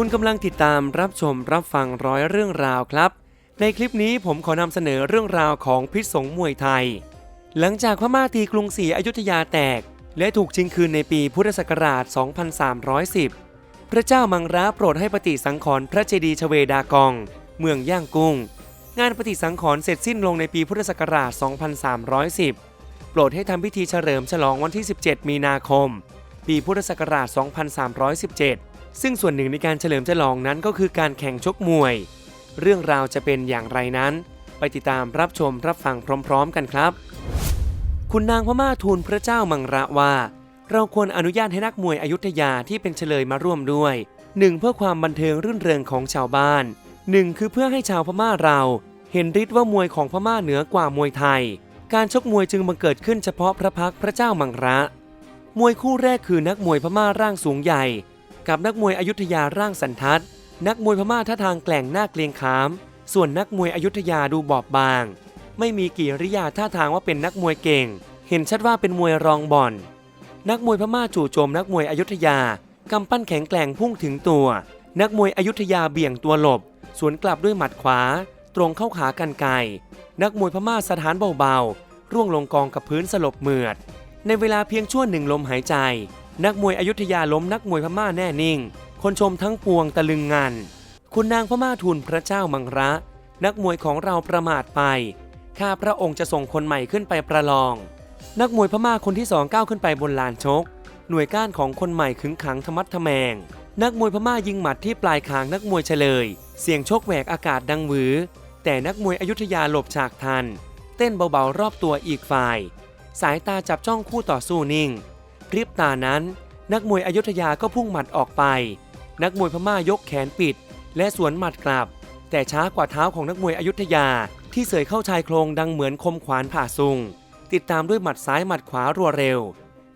คุณกำลังติดตามรับชมรับฟังร้อยเรื่องราวครับ ในคลิปนี้ผมขอนำเสนอเรื่องราวของพิษสงมวยไทย หลังจากพม่าตีกรุงศรีอยุธยาแตก และถูกชิงคืนในปีพุทธศักราช 2310 พระเจ้ามังระโปรดให้ปฏิสังขรณ์พระเจดีย์ชเวดากอง เมืองย่างกุ้ง งานปฏิสังขรณ์เสร็จสิ้นลงในปีพุทธศักราช 2310 โปรดให้ทำพิธีเฉลิมฉลองวันที่ 17 มีนาคม ปีพุทธศักราช 2317 ซึ่งส่วนหนึ่งในการเฉลิมฉลองนั้นก็คือการแข่งชกมวย เรื่องราวจะเป็นอย่างไรนั้น ไปติดตามรับชมรับฟังพร้อม ๆ กันครับ คุณนางพม่าทูลพระเจ้ามังระว่า เราควรอนุญาตให้นักมวยอยุธยาที่เป็นเฉลยมาร่วมด้วยหนึ่งเพื่อความบันเทิงรื่นเริงของชาวบ้านหนึ่งคือเพื่อให้ชาวพม่าเราเห็นฤทธิ์ว่ามวยของพม่าเหนือกว่ามวยไทย การชกมวยจึงบังเกิดขึ้นเฉพาะพระพักพระเจ้ามังระ มวยคู่แรกคือนักมวยพม่าร่างสูงใหญ่ กับนักมวยอยุธยาร่างสันทัด นักมวยพม่าท่าทางแกล่งหน้าเกรียงขาม ส่วนนักมวยอยุธยาดูบอบบาง ไม่มีกิริยาท่าทางว่าเป็นนักมวยเก่ง เห็นชัดว่าเป็นมวยรองบ่อน นักมวยพม่าจู่โจมนักมวยอยุธยากำปั้นแข็งแกร่งพุ่งถึงตัว นักมวยอยุธยาเบี่ยงตัวหลบ สวนกลับด้วยหมัดขวา ตรงเข้าขากันไกนักมวยพม่าสถานเบาๆ ร่วงลงกองกับพื้นสลบเหมือด ในเวลาเพียงชั่วหนึ่งลมหายใจ นักมวยอยุธยาล้มนักมวยพม่าแน่นิ่ง คนชมทั้งปวงตะลึงงัน คุณนางพม่าทูลพระเจ้ามังระ นักมวยของเราประมาทไป ข้าพระองค์จะส่งคนใหม่ขึ้นไปประลอง นักมวยพม่าคนที่สองก้าวขึ้นไปบนลานชก หน่วยก้านของคนใหม่ขึงขังทะมัดทแมง นักมวยพม่ายิงหมัดที่ปลายคางนักมวยเฉลย เสียงชกแหวกอากาศดังหวือ แต่นักมวยอยุธยาหลบฉากทัน เต้นเบาๆรอบตัวอีกฝ่าย สายตาจับจ้องคู่ต่อสู้นิ่ง พริบตานั้น นักมวยอยุธยาก็พุ่งหมัดออกไป นักมวยพม่ายกแขนปิด และสวนหมัดกลับ แต่ช้ากว่าเท้าของนักมวยอยุธยา ที่เสยเข้าชายโครงดังเหมือนคมขวานผ่าซุง ติดตามด้วยหมัดซ้ายหมัดขวารัวเร็ว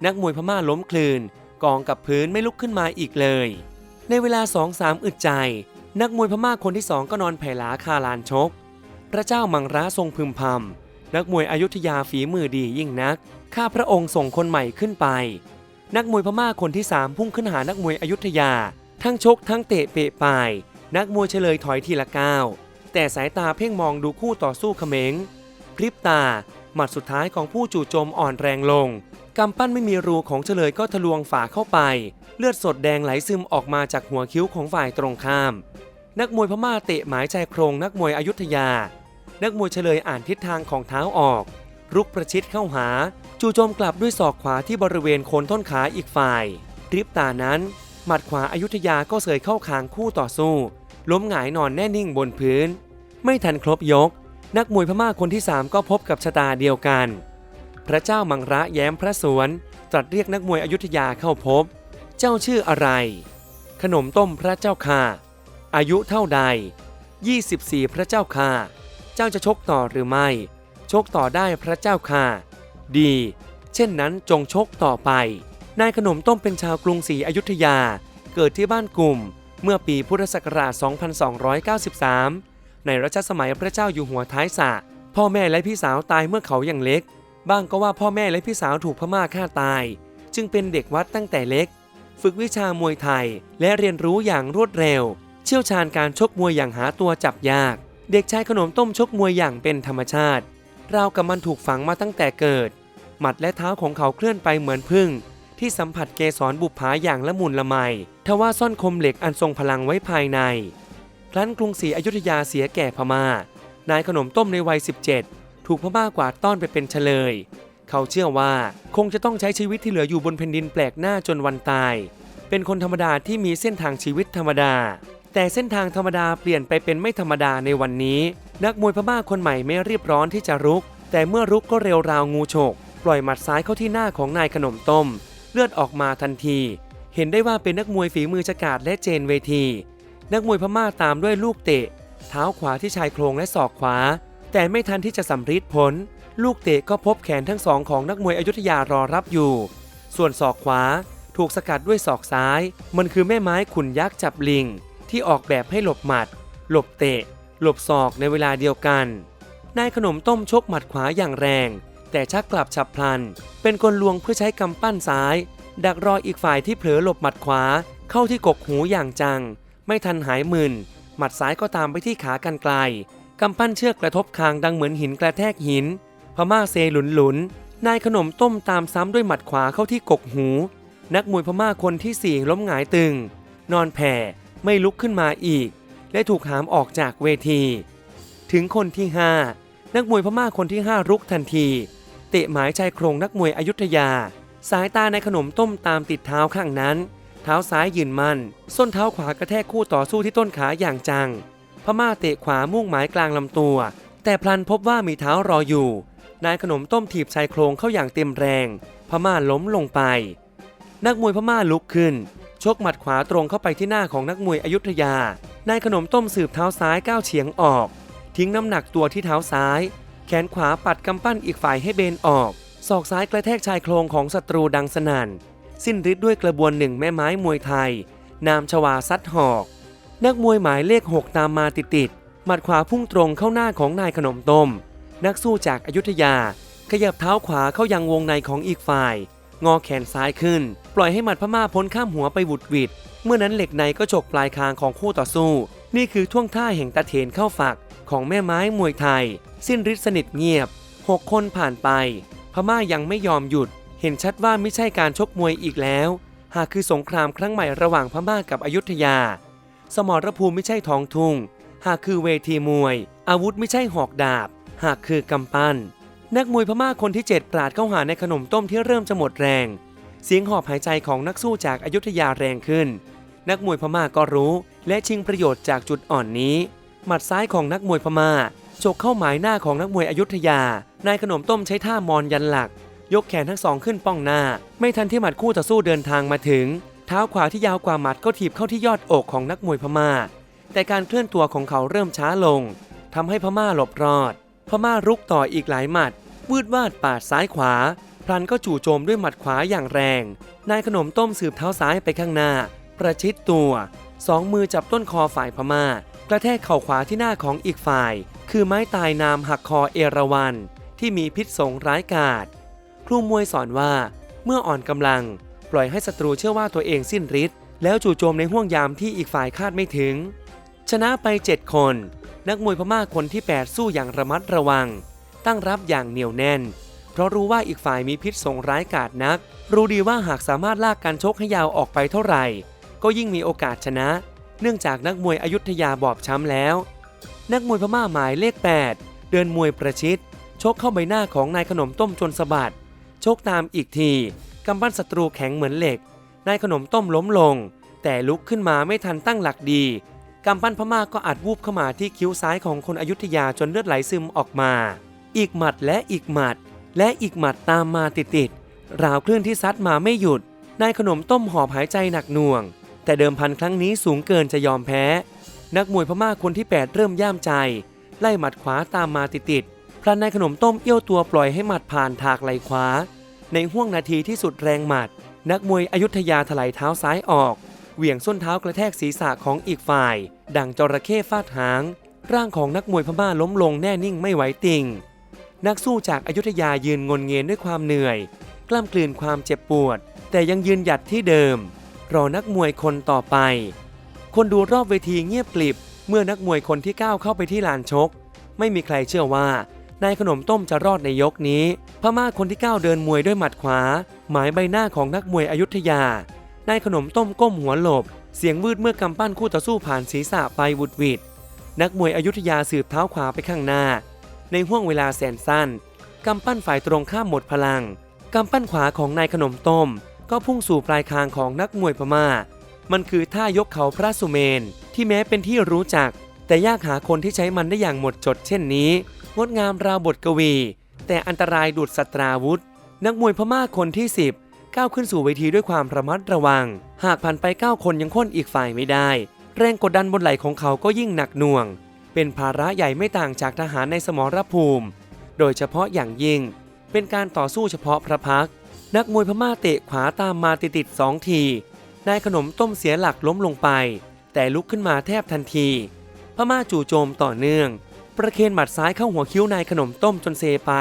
นักมวยพม่าล้มคลืนกองกับพื้นไม่ลุกขึ้นมาอีกเลย ในเวลาสองสามอึดใจ นักมวยพม่าคนที่สองก็นอนแผ่หลาคาลานชก พระเจ้ามังระทรงพึมพำ นักมวยอยุธยาฝีมือดียิ่งนัก ข้าพระองค์ส่งคนใหม่ขึ้นไป นักมวยพม่าคนที่สามพุ่งขึ้นหานักมวยอยุธยา ทั้งชกทั้งเตะเปะปาย นักมวยเฉลยถอยทีละก้าว แต่สายตาเพ่งมองดูคู่ต่อสู้เขมงพริบตา หมัดสุดท้ายของผู้จู่โจมอ่อนแรงลงกำปั้นไม่มีรูของเฉลยก็ทะลวงฝาเข้าไป เลือดสดแดงไหลซึมออกมาจากหัวคิ้วของฝ่ายตรงข้าม นักมวยพม่าเตะหมายชายโครงนักมวยอยุธยา นักมวยเฉลยอ่านทิศทางของเท้าออก รุกประชิดเข้าหา จู่โจมกลับด้วยศอกขวาที่บริเวณโคนต้นขาอีกฝ่ายริบตานั้น หมัดขวาอายุธยาก็เสยเข้าคางคู่ต่อสู้ ล้มหงายนอนแน่นิ่งบนพื้น ไม่ทันครบยก นักมวยพม่าคนที่ 3 ก็พบกับชะตาเดียวกัน พระเจ้ามังระแย้มพระสวน ตรัสเรียกนักมวยอยุธยาเข้าพบ เจ้าชื่ออะไร ขนมต้มพระเจ้าค่ะ อายุเท่าใด 24 พระเจ้าค่ะ เจ้าจะชกต่อหรือไม่ ชกต่อได้พระเจ้าค่ะ ดี เช่นนั้นจงชกต่อไป นายขนมต้มเป็นชาวกรุงศรีอยุธยา เกิดที่บ้านกลุ่ม เมื่อปีพุทธศักราช 2293 ในรัชสมัยพระเจ้าอยู่หัวท้ายสะ พ่อแม่และพี่สาวตายเมื่อเขายังเล็ก บ้างก็ว่าพ่อแม่และพี่สาวถูกพม่าฆ่าตาย จึงเป็นเด็กวัดตั้งแต่เล็ก ฝึกวิชามวยไทยและเรียนรู้อย่างรวดเร็ว เชี่ยวชาญการชกมวยอย่างหาตัวจับยาก เด็กชายขนมต้มชกมวยอย่างเป็นธรรมชาติราวกับมันถูกฝังมาตั้งแต่เกิด หมัดและเท้าของเขาเคลื่อนไปเหมือนพึ่ง ที่สัมผัสเกสรบุปผาอย่างละมุนละไมทว่าซ่อนคมเหล็กอันทรงพลังไว้ภายใน ครั้นกรุงศรีอยุธยาเสียแก่พมา่า นายขนมต้มในวัย 17 ถูกพม่ากวาดต้อนไปเป็นเฉลย เขาเชื่อว่าคงจะต้องใช้ชีวิตที่เหลืออยู่บนแผ่นดินแปลกหน้าจนวันตาย เป็นคนธรรมดาที่มีเส้นทางชีวิตธรรมดา แต่เส้นทางธรรมดาเปลี่ยนไปเป็นไม่ธรรมดาในวันนี้ นักมวยพม่าคนใหม่ไม่รีบร้อนที่จะรุก แต่เมื่อรุกก็เร็วราวงูฉก ปล่อยหมัดซ้ายเข้าที่หน้าของนายขนมต้ม เลือดออกมาทันที เห็นได้ว่าเป็นนักมวยฝีมือฉกาจและเจนเวที นักมวยพม่าตามด้วยลูกเตะ เท้าขวาที่ชายโครงและศอกขวา แต่ไม่ทันที่จะสำฤทธิ์ผล ลูกเตะก็พบแขนทั้งสองของนักมวยอยุธยารอรับอยู่ ส่วนศอกขวา ถูกสกัดด้วยศอกซ้าย มันคือแม่ไม้ขุนยักษ์จับลิง ที่ออกแบบให้หลบหมัด หลบเตะ หลบศอกในเวลาเดียวกัน นายขนมต้มชกหมัดขวาอย่างแรง แต่ชักกลับฉับพลัน เป็นกลลวงเพื่อใช้กำปั้นซ้าย ดักรออีกฝ่ายที่เผลอหลบหมัดขวาเข้าที่กกหูอย่างจัง ไม่ทันหายมึน หมัดซ้ายก็ตามไปที่ขากันไกลกำปั้นเชือกกระทบคางดังเหมือนหินกระแทกหิน พม่าเซหลุนหลุนนายขนมต้มตามซ้ำด้วยหมัดขวาเข้าที่กกหู นักมวยพม่าคนที่สี่ล้มหงายตึง นอนแผ่ ไม่ลุกขึ้นมาอีก และถูกหามออกจากเวที ถึงคนที่ 5 นักมวยพม่าคนที่ 5 รุกทันที เตะหมายชายโครงนักมวยอยุธยา สายตาในขนมต้มตามติดเท้าข้างนั้น เท้าซ้ายยืนมั่นส้นเท้าขวากระแทกคู่ต่อสู้ที่ต้นขาอย่างจัง พม่าเตะขวามุ่งหมายกลางลำตัว แต่พลันพบว่ามีเท้ารออยู่นายขนมต้มถีบชายโครงเข้าอย่างเต็มแรง พม่าล้มลงไป นักมวยพม่าลุกขึ้น ชกหมัดขวาตรงเข้าไปที่หน้าของนักมวยอยุธยา นายขนมต้มสืบเท้าซ้ายก้าวเฉียงออก ทิ้งน้ำหนักตัวที่เท้าซ้าย แขนขวาปัดกำปั้นอีกฝ่ายให้เบนออก ศอกซ้ายกระแทกชายโครงของศัตรูดังสนั่น สิ้นฤทธิ์ด้วยกระบวนหนึ่งแม่ไม้มวยไทย นามชวาซัดหอก นักมวยหมายเลข 6 ตามมาติดๆหมัดขวาพุ่งตรงเข้าหน้าของนายขนมต้ม นักสู้จากอายุทยา ขยับเท้าขวาเข้ายังวงในของอีกฝ่าย งอแขนซ้ายขึ้น ปล่อยให้หมัดพม่าพ้นข้ามหัวไปบุดหวิด เมื่อนั้นเหล็กในก็ฉกปลายคางของคู่ต่อสู้ นี่คือท่วงท่าแห่งตะเถนเข้าฝักของแม่ไม้มวยไทย สิ้นฤทธิ์สนิทเงียบ 6 คนผ่านไป พม่ายังไม่ยอมหยุด เห็นชัดว่าไม่ใช่การชกมวยอีกแล้ว หากคือสงครามครั้งใหม่ระหว่างพม่ากับอยุธยา สมรภูมิไม่ใช่ท้องทุ่ง หากคือเวทีมวย อาวุธไม่ใช่หอกดาบ หากคือกำปั้น นักมวยพม่าคนที่ 7 ปราดเข้าหาในขนมต้มที่เริ่มจะหมดแรง เสียงหอบหายใจของนักสู้จากอายุทยาแรงขึ้น นักมวยพม่าก็รู้ และชิงประโยชน์จากจุดอ่อนนี้ หมัดซ้ายของนักมวยพม่าฉกเข้าหมายหน้าของนักมวยอยุธยา นายขนมต้มใช้ท่ามอนยันหลัก ยกแขนทั้งสองขึ้นป้องหน้า ไม่ทันที่หมัดคู่ต่อสู้เดินทางมาถึง เท้าขวาที่ยาวกว่าหมัดก็ถีบเข้าที่ยอดอกของนักมวยพม่า แต่การเคลื่อนตัวของเขาเริ่มช้าลงทำให้พม่าหลบรอด พม่ารุกต่ออีกหลายหมัดวืดวาดปาดซ้ายขวา พลันก็จู่โจมด้วยหมัดขวาอย่างแรง นายขนมต้มสืบเท้าซ้ายไปข้างหน้า ประชิดตัว สองมือจับต้นคอฝ่ายพม่า กระแทกเข่าขวาที่หน้าของอีกฝ่าย คือไม้ตายนามหักคอเอราวัน ที่มีพิษสงร้ายกาจครูมวยสอนว่า เมื่ออ่อนกำลัง ปล่อยให้ศัตรูเชื่อว่าตัวเองสิ้นฤทธิ์แล้วจู่โจมในห่วงยามที่อีกฝ่ายคาดไม่ถึง ชนะไป 7 คน นักมวยพม่าคนที่ 8 สู้อย่างระมัดระวัง ตั้งรับอย่างเหนียวแน่น เพราะรู้ว่าอีกฝ่ายมีพิษสงร้ายกาจนัก รู้ดีว่าหากสามารถลากการชกให้ยาวออกไปเท่าไหร่ ก็ยิ่งมีโอกาสชนะ เนื่องจากนักมวยอยุธยาบอบช้ำแล้ว นักมวยพม่าหมายเลข 8 เดินมวยประชิดชกเข้าใบหน้าของนายขนมต้มจนสะบัดชกตามอีกทีกำปั้นศัตรูแข็งเหมือนเหล็ก นายขนมต้มล้มลง แต่ลุกขึ้นมาไม่ทันตั้งหลักดีกำปั้นพม่าก็อัดวูบเข้ามาที่คิ้วซ้ายของคนอยุธยาจนเลือดไหลซึมออกมา อีกหมัดและอีกหมัด และอีกหมัดตามมาติดๆราวคลื่นที่ซัดมาไม่หยุดนายขนมต้มหอบหายใจหนักหน่วง แต่เดิมพันครั้งนี้สูงเกินจะยอมแพ้ นักมวยพม่าคนที่ 8 เริ่มย่ามใจ ไล่หมัดขวาตามมาติดๆพลันนายขนมต้มเอี้ยวตัวปล่อยให้หมัดผ่านถากไหลขวา ในห่วงนาทีที่สุดแรงหมัด นักมวยอยุธยาถลายเท้าซ้ายออก เหวี่ยงส้นเท้ากระแทกศีรษะของอีกฝ่าย ดังจระเข้ฟาดหาง ร่างของนักมวยพม่าล้มลงแน่นิ่งไม่ไหวติง นักสู้จากอายุทยายืนงนเงียนด้วยความเหนื่อย กล้ำกลืนความเจ็บปวด แต่ยังยืนหยัดที่เดิม รอนักมวยคนต่อไป คนดูรอบเวทีเงียบกลิบ เมื่อนักมวยคนที่ก้าวเข้าไปที่ลานชก ไม่มีใครเชื่อว่านายขนมต้มจะรอดในยกนี้ พม่าคนที่ก้าวเดินมวยด้วยหมัดขวา หมายใบหน้าของนักมวยอยุธยานายขนมต้มก้มหัวหลบ เสียงวืดเมื่อกำปั้นคู่ต่อสู้ผ่านศีรษะไปวุดวิดนักมวยอยุธยาสืบเท้าขวาไปข้างหน้า ในห่วงเวลาแสนสั้น กำปั้นฝ่ายตรงข้ามหมดพลัง กำปั้นขวาของนายขนมต้ม ก็พุ่งสู่ปลายคางของนักมวยพม่า มันคือท่ายกเขาพระสุเมน ที่แม้เป็นที่รู้จัก แต่ยากหาคนที่ใช้มันได้อย่างหมดจดเช่นนี้ งดงามราวบทกวี แต่อันตรายดุดสตราวุธ นักมวยพม่าคนที่ 10 ก้าวขึ้นสู่เวทีด้วยความระมัดระวัง หากผ่านไป 9 คนยังค้นอีกฝ่ายไม่ได้ แรงกดดันบนไหล่ของเขาก็ยิ่งหนักหน่วง เป็นภาระใหญ่ไม่ต่างจากทหารในสมรภูมิ โดยเฉพาะอย่างยิ่ง เป็นการต่อสู้เฉพาะพระพัก นักมวยพม่าเตะขวาตามมาติดๆสองทีนายขนมต้มเสียหลักล้มลงไป แต่ลุกขึ้นมาแทบทันที พม่าจู่โจมต่อเนื่อง ประเคนหมัดซ้ายเข้าหัวคิ้วนายขนมต้มจนเซไป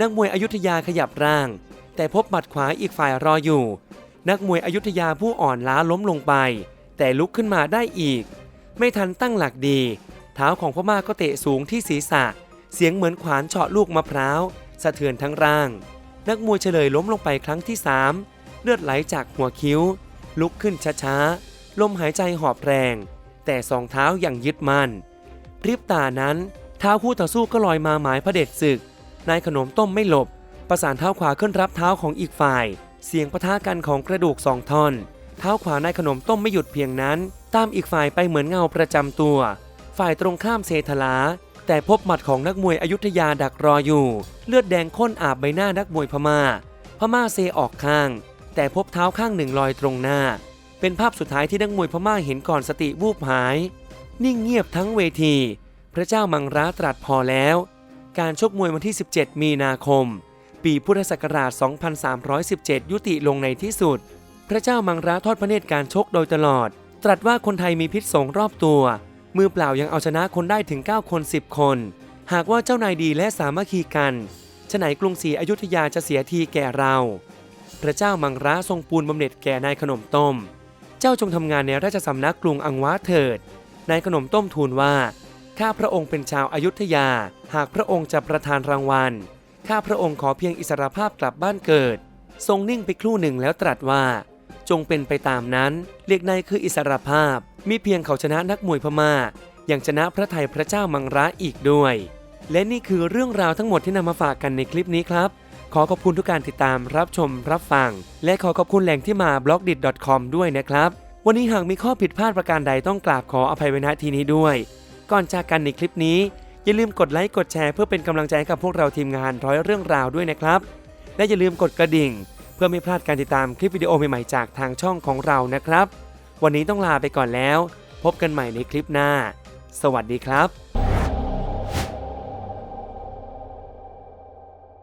นักมวยอยุธยาขยับร่าง แต่พบหมัดขวาอีกฝ่ายรออยู่ นักมวยอยุธยาผู้อ่อนล้าล้มลงไป แต่ลุกขึ้นมาได้อีก ไม่ทันตั้งหลักดี เท้าของพม่าก็เตะสูงที่ศีรษะ เสียงเหมือนขวานเฉาะลูกมะพร้าว สะเทือนทั้งร่าง นักมวยเฉลยล้มลงไปครั้งที่สามเลือดไหลจากหัวคิ้ว ลุกขึ้นช้าๆ ลมหายใจหอบแรง แต่สองเท้ายังยึดมั่นพริบตานั้นเท้าคู่ต่อสู้ก็ลอยมาหมายพระเด็จศึก นายขนมต้มไม่หลบ ประสานเท้าขวาขึ้นรับเท้าของอีกฝ่าย เสียงปะทะกันของกระดูกสองท่อน เท้าขวานายขนมต้มไม่หยุดเพียงนั้น ตามอีกฝ่ายไปเหมือนเงาประจำตัว ฝ่ายตรงข้ามเซทลา แต่พบหมัดของนักมวยอยุธยาดักรออยู่ เลือดแดงข้นอาบใบหน้านักมวยพม่า พม่าเซออกข้าง แต่พบเท้าข้างหนึ่งลอยตรงหน้า เป็นภาพสุดท้ายที่นักมวยพม่าเห็นก่อนสติวูบหาย นิ่งเงียบทั้งเวที พระเจ้ามังราตรัสพอแล้ว การชกมวยวันที่ 17 มีนาคม ปีพุทธศักราช 2317 ยุติลงในที่สุด พระเจ้ามังราทอดพระเนตรการชกโดยตลอด ตรัสว่าคนไทยมีพิษสงรอบตัว มือเปล่ายังเอาชนะคนได้ถึง 9 คน 10 คน หากว่าเจ้านายดีและสามัคคีกันฉะไหนกรุงศรีอยุธยาจะเสียทีแก่เรา พระเจ้ามังราทรงปูนบำเหน็จแก่นายขนมต้ม เจ้าจงทำงานในราชสำนักกรุงอังวาเถิด นายขนมต้มทูลว่า ข้าพระองค์เป็นชาวอายุทยา หากพระองค์จะประทานรางวัล ข้าพระองค์ขอเพียงอิสรภาพกลับบ้านเกิด ทรงนิ่งไปครู่หนึ่งแล้วตรัสว่า จงเป็นไปตามนั้น เรียกในคืออิสรภาพ มีเพียงเขาชนะนักมวยพม่าอย่างชนะพระไทยพระเจ้ามังระอีกด้วย และนี่คือเรื่องราวทั้งหมดที่นำมาฝากกันในคลิปนี้ครับ ขอขอบคุณทุกการติดตามรับชมรับฟัง และขอขอบคุณแหล่งที่มา b l o g d i t c o m ด้วยนะครับ วันนี้หากมีข้อผิดพลาดประการใดต้องกราบขออภัยไว้ณทีนี้ด้วย ก่อนจากกันในคลิปนี้ อย่าลืมกดไลค์กดแชร์เพื่อเป็นกำลังใจกับพวกเราทีมงานร้อยเรื่องราวด้วยนะครับ และอย่าลืมกดกระดิ่ง เพื่อไม่พลาดการติดตามคลิปวิดีโอใหม่ๆจากทางช่องของเรานะครับ วันนี้ต้องลาไปก่อนแล้ว พบกันใหม่ในคลิปหน้า สวัสดีครับ